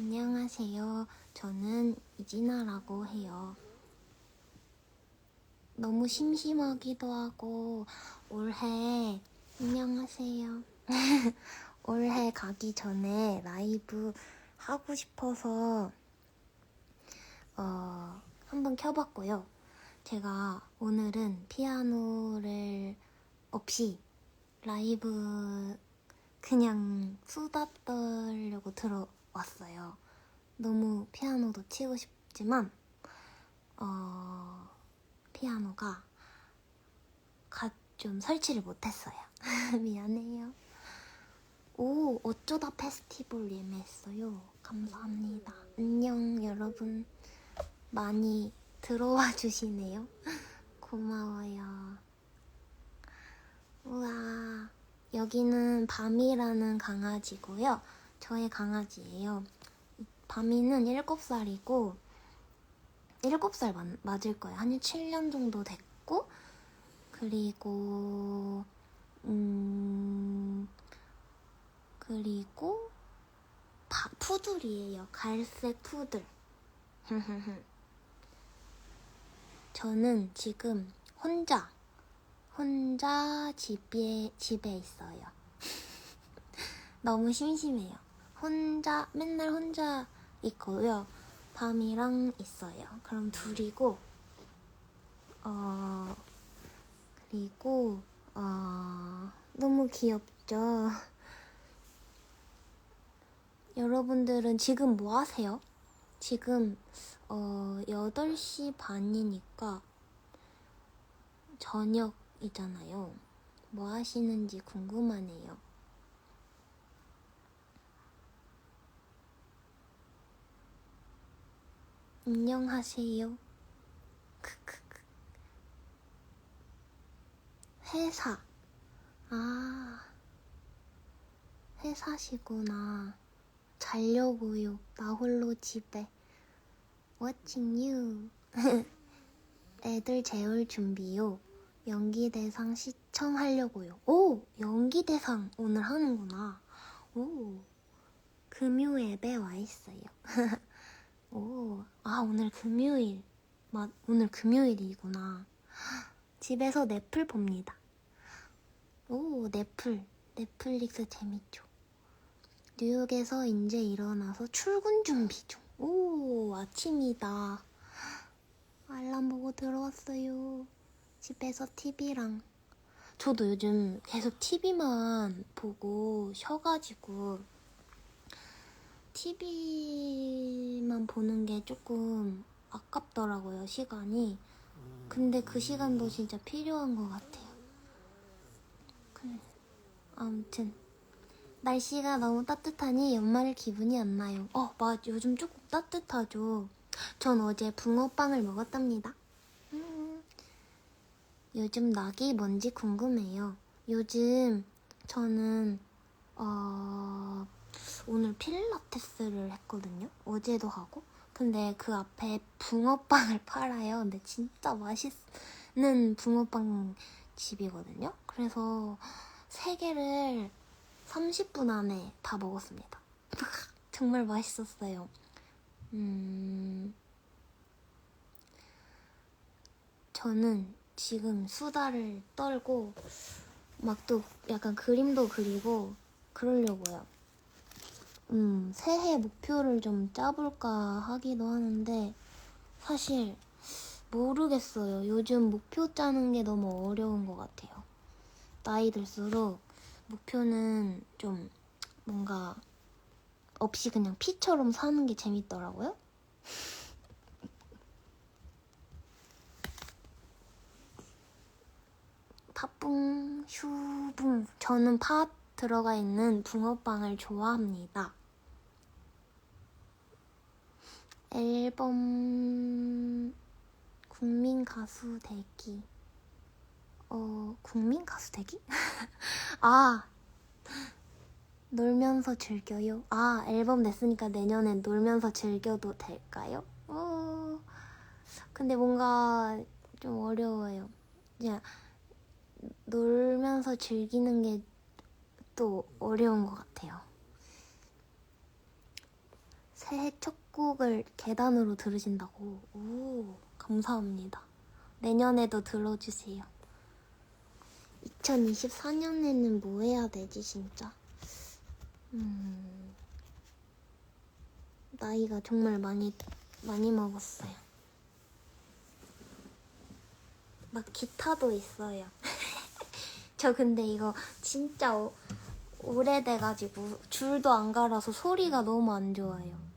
안녕하세요. 저는 이진아라고 해요. 너무 심심하기도 하고 올해 안녕하세요. 올해 가기 전에 라이브 하고 싶어서 어, 한번 켜봤고요. 제가 오늘은 피아노를 없이 라이브 그냥 수다 떨려고 들어 왔어요. 너무 피아노도 치고 싶지만 어, 피아노가 가, 좀 설치를 못했어요. 미안해요. 오, 어쩌다 페스티벌 예매했어요. 감사합니다. 안녕, 여러분. 많이 들어와 주시네요. 고마워요. 우와, 여기는 밤이라는 강아지고요. 저의 강아지예요. 밤이는 7살이고, 7살 맞, 맞을 거예요. 한 7년 정도 됐고, 그리고, 음, 그리고, 바, 푸들이에요. 갈색 푸들. 저는 지금 혼자, 혼자 집에, 집에 있어요. 너무 심심해요. 혼자, 맨날 혼자 있고요. 밤이랑 있어요. 그럼 둘이고, 어, 그리고, 어, 너무 귀엽죠? 여러분들은 지금 뭐 하세요? 지금, 어, 8시 반이니까 저녁이잖아요. 뭐 하시는지 궁금하네요. 안녕하세요. 크크크. 회사. 아, 회사시구나. 자려고요. 나 홀로 집에. Watching you. 애들 재울 준비요. 연기 대상 시청하려고요. 오! 연기 대상 오늘 하는구나. 오. 금요 앱에 와 있어요. 오. 아, 오늘 금요일. 맞, 오늘 금요일이구나. 집에서 넷플 봅니다. 오, 넷플. 넷플릭스 재밌죠. 뉴욕에서 이제 일어나서 출근 준비 중. 오, 아침이다. 알람 보고 들어왔어요. 집에서 TV랑. 저도 요즘 계속 TV만 보고 쉬어가지고 TV만 보는 게 조금 아깝더라고요, 시간이. 근데 그 시간도 진짜 필요한 것 같아요. 그래. 아무튼. 날씨가 너무 따뜻하니 연말 기분이 안 나요. 어, 맞, 요즘 조금 따뜻하죠. 전 어제 붕어빵을 먹었답니다. 음, 요즘 낙이 뭔지 궁금해요. 요즘 저는, 어, 오늘 필라테스를 했거든요. 어제도 하고. 근데 그 앞에 붕어빵을 팔아요. 근데 진짜 맛있는 붕어빵 집이거든요. 그래서 세 개를 30분 안에 다 먹었습니다. 정말 맛있었어요. 음, 저는 지금 수다를 떨고 막 또 약간 그림도 그리고 그러려고요. 음, 새해 목표를 좀 짜볼까 하기도 하는데 사실 모르겠어요. 요즘 목표 짜는 게 너무 어려운 것 같아요. 나이 들수록 목표는 좀 뭔가 없이 그냥 피처럼 사는 게 재밌더라고요. 팥붕, 슈붕. 저는 팥 들어가 있는 붕어빵을 좋아합니다. 앨범 국민 가수 대기. 어, 국민 가수 대기? 아, 놀면서 즐겨요. 아, 앨범 냈으니까 내년엔 놀면서 즐겨도 될까요? 어, 근데 뭔가 좀 어려워요. 그냥 놀면서 즐기는 게 또 어려운 것 같아요. 새해 첫 곡을 계단으로 들으신다고. 오, 감사합니다. 내년에도 들어주세요. 2024년에는 뭐 해야 되지, 진짜? 음, 나이가 정말 많이, 많이 먹었어요. 막 기타도 있어요. 저 근데 이거 진짜 오, 오래돼가지고 줄도 안 갈아서 소리가 너무 안 좋아요.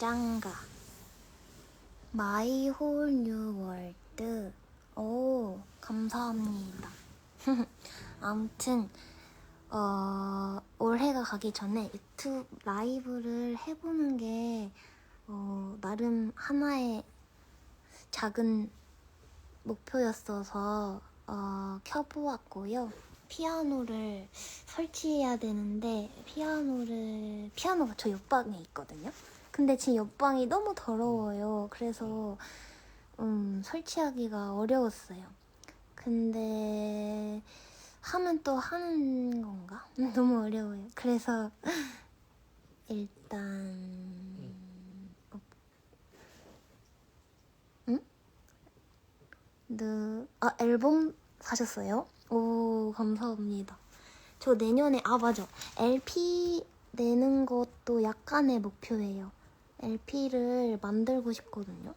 장가 마이 홀 뉴 월드 오 감사합니다 아무튼 어, 올해가 가기 전에 유튜브 라이브를 해보는 게 어, 나름 하나의 작은 목표였어서 어, 켜보았고요. 피아노를 설치해야 되는데 피아노를 피아노가 저 옆방에 있거든요. 근데 지금 옆방이 너무 더러워요. 그래서 음, 설치하기가 어려웠어요. 근데 하면 또 하는 건가? 너무 어려워요. 그래서 일단 어, 응? 느, 아 앨범 사셨어요? 오 감사합니다. 저 내년에 아 맞아 LP 내는 것도 약간의 목표예요. LP를 만들고 싶거든요.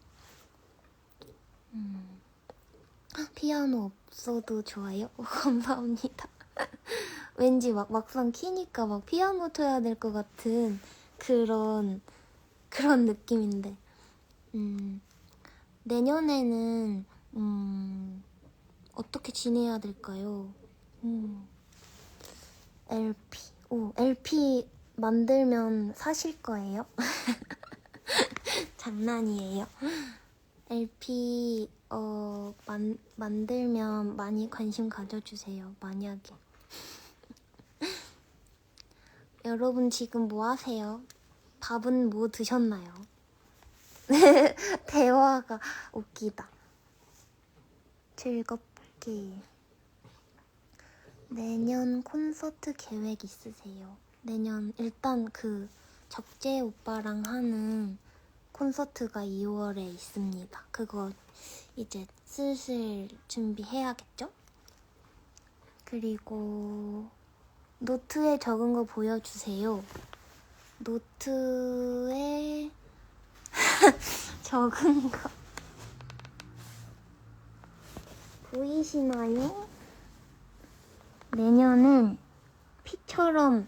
음. 피아노 없어도 좋아요? 오, 감사합니다. 왠지 막 막상 키니까 막 피아노 쳐야 될 것 같은 그런 그런 느낌인데. 음. 내년에는 음. 어떻게 지내야 될까요? 음. LP. 오, LP 만들면 사실 거예요? 장난이에요. LP 어 만, 만들면 많이 관심 가져주세요. 만약에 여러분 지금 뭐 하세요? 밥은 뭐 드셨나요? 대화가 웃기다. 즐겁게 내년 콘서트 계획 있으세요? 내년 일단 그 적재 오빠랑 하는 콘서트가 2월에 있습니다. 그거 이제 슬슬 준비해야겠죠? 그리고 노트에 적은 거 보여주세요. 노트에 적은 거 보이시나요? 내년은 피처럼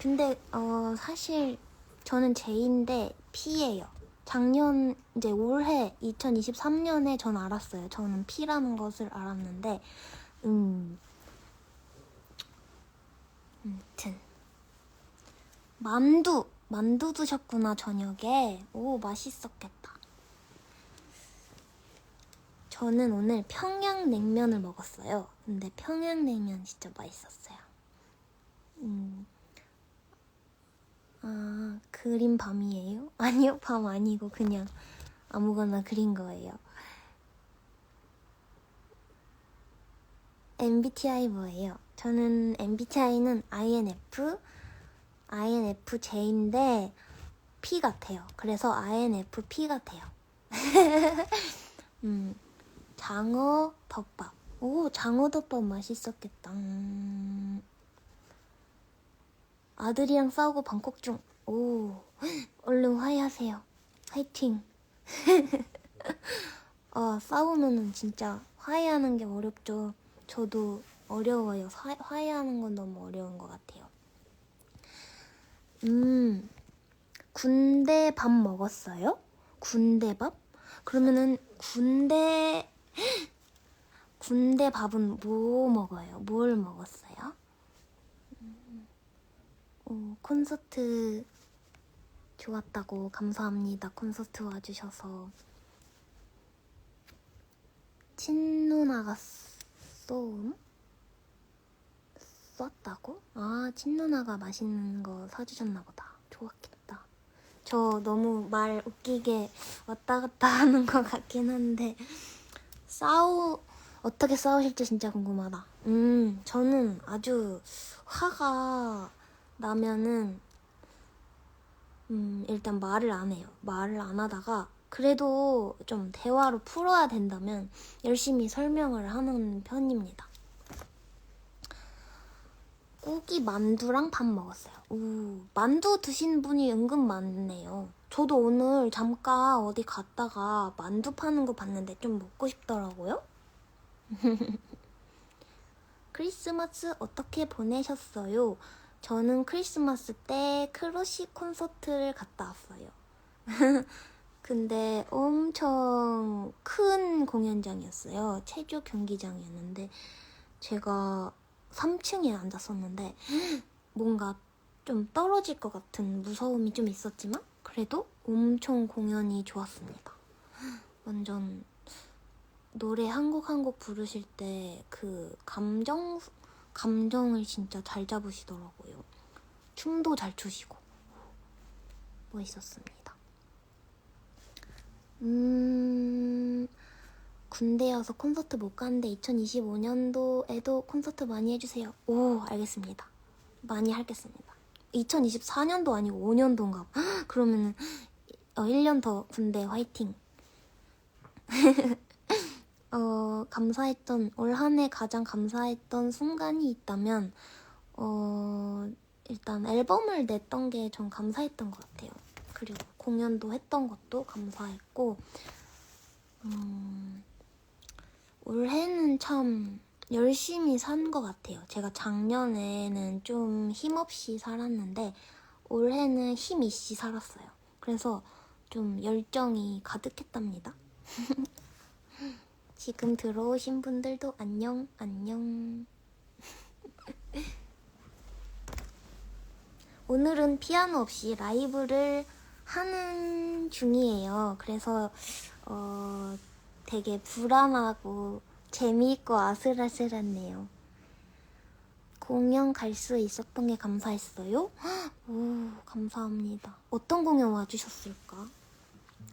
근데 어 사실 저는 제인데 P예요. 작년 이제 올해 2023년에 전 알았어요. 저는 P라는 것을 알았는데 음 아무튼 만두 만두 드셨구나 저녁에 오 맛있었겠다. 저는 오늘 평양냉면을 먹었어요. 근데 평양냉면 진짜 맛있었어요. 음. 아, 그린 밤이에요? 아니요, 밤 아니고 그냥 아무거나 그린 거예요. MBTI 뭐예요? 저는 MBTI는 INF, INFJ인데 P 같아요. 그래서 INFP 같아요. 음, 장어 덮밥. 오, 장어 덮밥 맛있었겠다. 음. 아들이랑 싸우고 방콕 중. 오, 얼른 화해하세요. 화이팅. 아, 싸우면은 진짜 화해하는 게 어렵죠. 저도 어려워요. 화, 화해하는 건 너무 어려운 것 같아요. 음, 군대 밥 먹었어요? 군대 밥? 그러면은 군대 군대 밥은 뭐 먹어요? 뭘 먹었어요? 어, 콘서트 좋았다고 감사합니다. 콘서트 와주셔서 친누나가 쏘음? 쐈다고? 아 친누나가 맛있는 거 사주셨나 보다. 좋았겠다. 저 너무 말 웃기게 왔다 갔다 하는 것 같긴 한데 싸우 어떻게 싸우실지 진짜 궁금하다. 음 저는 아주 화가 나면은 음, 일단 말을 안 해요. 말을 안 하다가 그래도 좀 대화로 풀어야 된다면 열심히 설명을 하는 편입니다. 꾸기 만두랑 밥 먹었어요. 우, 만두 드신 분이 은근 많네요. 저도 오늘 잠깐 어디 갔다가 만두 파는 거 봤는데 좀 먹고 싶더라고요. 크리스마스 어떻게 보내셨어요? 저는 크리스마스 때 크러쉬 콘서트를 갔다 왔어요. 근데 엄청 큰 공연장이었어요. 체조 경기장이었는데 제가 3층에 앉았었는데 뭔가 좀 떨어질 것 같은 무서움이 좀 있었지만 그래도 엄청 공연이 좋았습니다. 완전 노래 한 곡 한 곡 부르실 때 그 감정 감정을 진짜 잘 잡으시더라고요. 춤도 잘 추시고 멋있었습니다. 음, 군대여서 콘서트 못 갔는데 2025년도에도 콘서트 많이 해주세요. 오, 알겠습니다. 많이 하겠습니다. 2024년도 아니고 5년도인가. 그러면은 어, 1년 더 군대 화이팅. 어, 감사했던, 올 한 해 가장 감사했던 순간이 있다면, 어, 일단 앨범을 냈던 게 전 감사했던 것 같아요. 그리고 공연도 했던 것도 감사했고, 음, 올해는 참 열심히 산 것 같아요. 제가 작년에는 좀 힘없이 살았는데, 올해는 힘 있이 살았어요. 그래서 좀 열정이 가득했답니다. 지금 들어오신 분들도 안녕, 안녕. 오늘은 피아노 없이 라이브를 하는 중이에요. 그래서 어, 되게 불안하고 재미있고 아슬아슬하네요. 공연 갈 수 있었던 게 감사했어요. 오, 감사합니다. 어떤 공연 와주셨을까?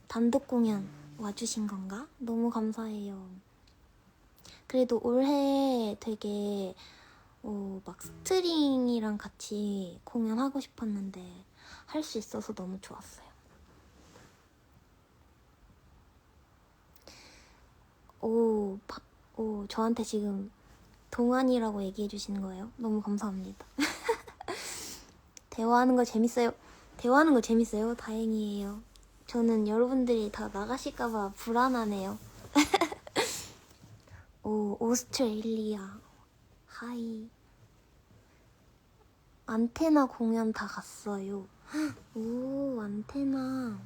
단독 공연 와주신 건가? 너무 감사해요. 그래도 올해 되게 어, 막 스트링이랑 같이 공연하고 싶었는데 할 수 있어서 너무 좋았어요. 오, 바, 오, 저한테 지금 동안이라고 얘기해 주시는 거예요? 너무 감사합니다. 대화하는 거 재밌어요. 대화하는 거 재밌어요. 다행이에요. 저는 여러분들이 다 나가실까봐 불안하네요. 오, 오스트레일리아. 하이. 안테나 공연 다 갔어요. 오, 안테나.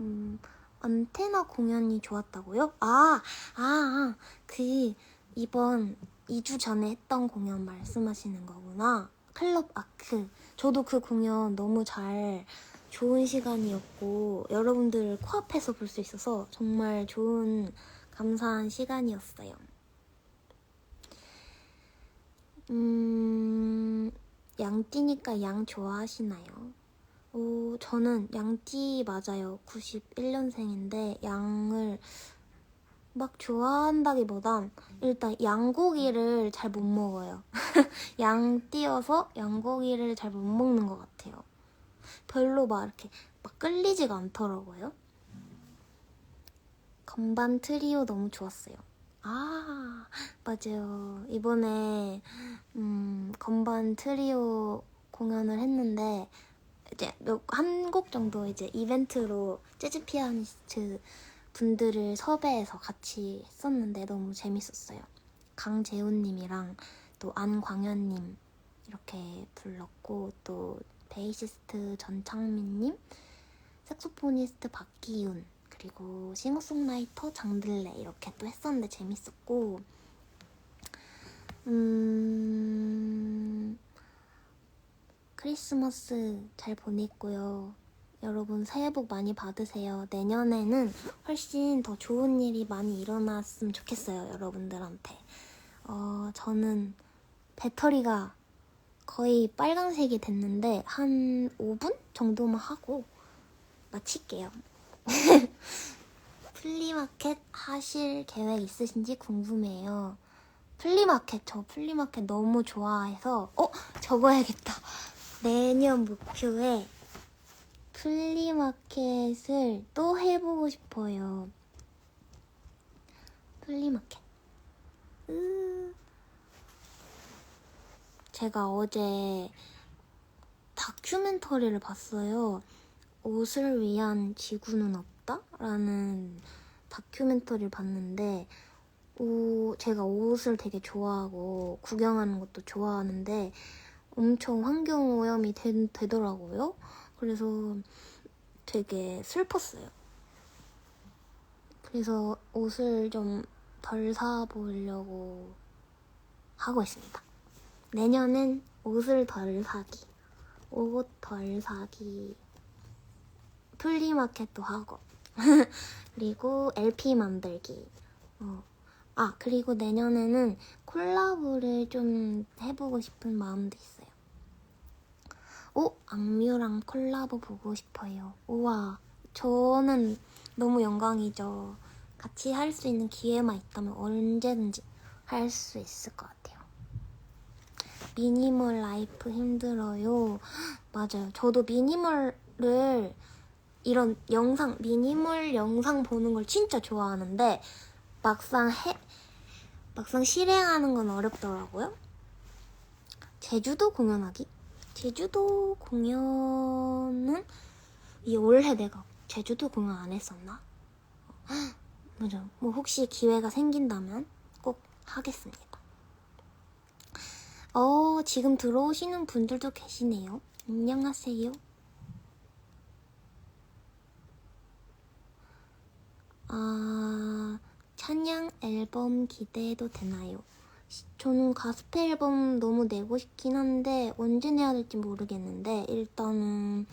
음, 안테나 공연이 좋았다고요? 아, 아, 아, 그, 이번 2주 전에 했던 공연 말씀하시는 거구나. 클럽 아크. 저도 그 공연 너무 잘, 좋은 시간이었고, 여러분들을 코앞에서 볼 수 있어서 정말 좋은, 감사한 시간이었어요. 음, 양띠니까 양 좋아하시나요? 오, 저는 양띠 맞아요. 91년생인데 양을 막 좋아한다기보단 일단 양고기를 잘 못 먹어요. 양띠여서 양고기를 잘 못 먹는 것 같아요. 별로 막 이렇게 막 끌리지가 않더라고요. 건반 트리오 너무 좋았어요. 아, 맞아요. 이번에 음, 건반 트리오 공연을 했는데 이제 한곡 정도 이제 이벤트로 재즈 피아니스트 분들을 섭외해서 같이 했었는데 너무 재밌었어요. 강재훈님이랑 또 안광현님 이렇게 불렀고 또 베이시스트 전창민님, 색소포니스트 박기훈 그리고 싱어송라이터 장들레 이렇게 또 했었는데 재밌었고 음 크리스마스 잘 보냈고요. 여러분 새해 복 많이 받으세요. 내년에는 훨씬 더 좋은 일이 많이 일어났으면 좋겠어요. 여러분들한테. 어, 저는 배터리가 거의 빨간색이 됐는데 한 5분 정도만 하고 마칠게요. 플리마켓 하실 계획 있으신지 궁금해요. 플리마켓, 저 플리마켓 너무 좋아해서, 어? 적어야겠다. 내년 목표에 플리마켓을 또 해보고 싶어요. 플리마켓. 으... 제가 어제 다큐멘터리를 봤어요. 옷을 위한 지구는 없다? 라는 다큐멘터리를 봤는데, 오, 제가 옷을 되게 좋아하고 구경하는 것도 좋아하는데 엄청 환경오염이 되, 되더라고요. 그래서 되게 슬펐어요. 그래서 옷을 좀 덜 사보려고 하고 있습니다. 내년엔 옷을 덜 사기, 옷 덜 사기, 플리마켓도 하고, 그리고 LP 만들기. 어. 아, 그리고 내년에는 콜라보를 좀 해보고 싶은 마음도 있어요. 오, 악뮤랑 콜라보 보고 싶어요. 우와, 저는 너무 영광이죠. 같이 할 수 있는 기회만 있다면 언제든지 할 수 있을 것 같아요. 미니멀 라이프 힘들어요. 맞아요. 저도 미니멀을 이런 영상, 미니멀 영상 보는 걸 진짜 좋아하는데 막상 해, 막상 실행하는 건 어렵더라고요. 제주도 공연하기? 제주도 공연은 이 올해 내가 제주도 공연 안 했었나? 맞아. 뭐 혹시 기회가 생긴다면 꼭 하겠습니다. 어, 지금 들어오시는 분들도 계시네요. 안녕하세요. 아, 찬양 앨범 기대해도 되나요? 저는 가스페 앨범 너무 내고 싶긴 한데 언제 내야 될지 모르겠는데 일단은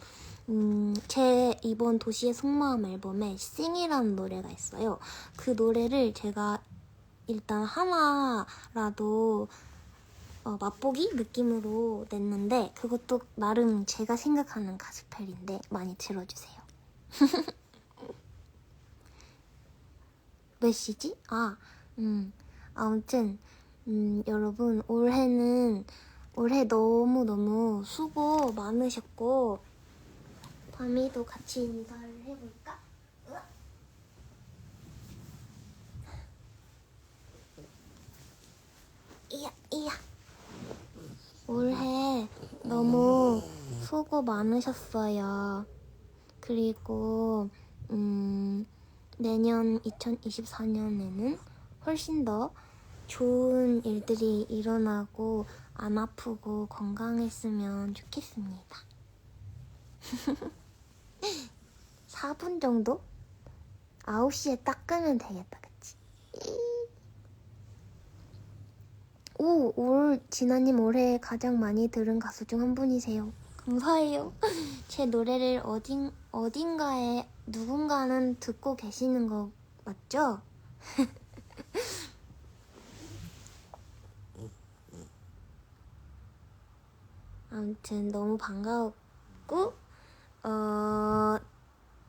음, 제 이번 도시의 속마음 앨범에 싱이라는 노래가 있어요. 그 노래를 제가 일단 하나라도 어, 맛보기 느낌으로 냈는데 그것도 나름 제가 생각하는 가스펠인데 많이 들어주세요. 몇 시지? 아, 음, 아무튼 음, 여러분 올해는 올해 너무너무 수고 많으셨고 밤이도 같이 인사를 해볼까? 이야 이야 올해 너무 수고 많으셨어요. 그리고 음, 내년 2024년에는 훨씬 더 좋은 일들이 일어나고 안 아프고 건강했으면 좋겠습니다. 4분 정도? 9시에 딱 끄면 되겠다, 그치? 오, 올, 진아님 올해 가장 많이 들은 가수 중 한 분이세요. 감사해요. 제 노래를 어딘, 어딘가에 누군가는 듣고 계시는 거 맞죠? 아무튼 너무 반가웠고, 어,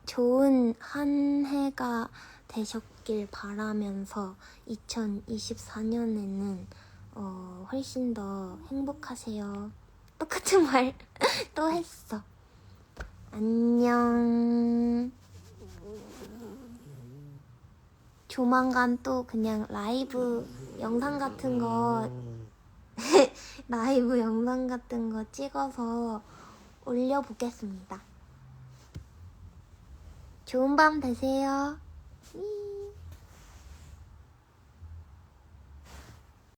좋은 한 해가 되셨길 바라면서 2024년에는 어, 훨씬 더 행복하세요. 똑같은 말 또 했어. 안녕. 조만간 또 그냥 라이브 영상 같은 거 라이브 영상 같은 거 찍어서 올려보겠습니다. 좋은 밤 되세요. 이.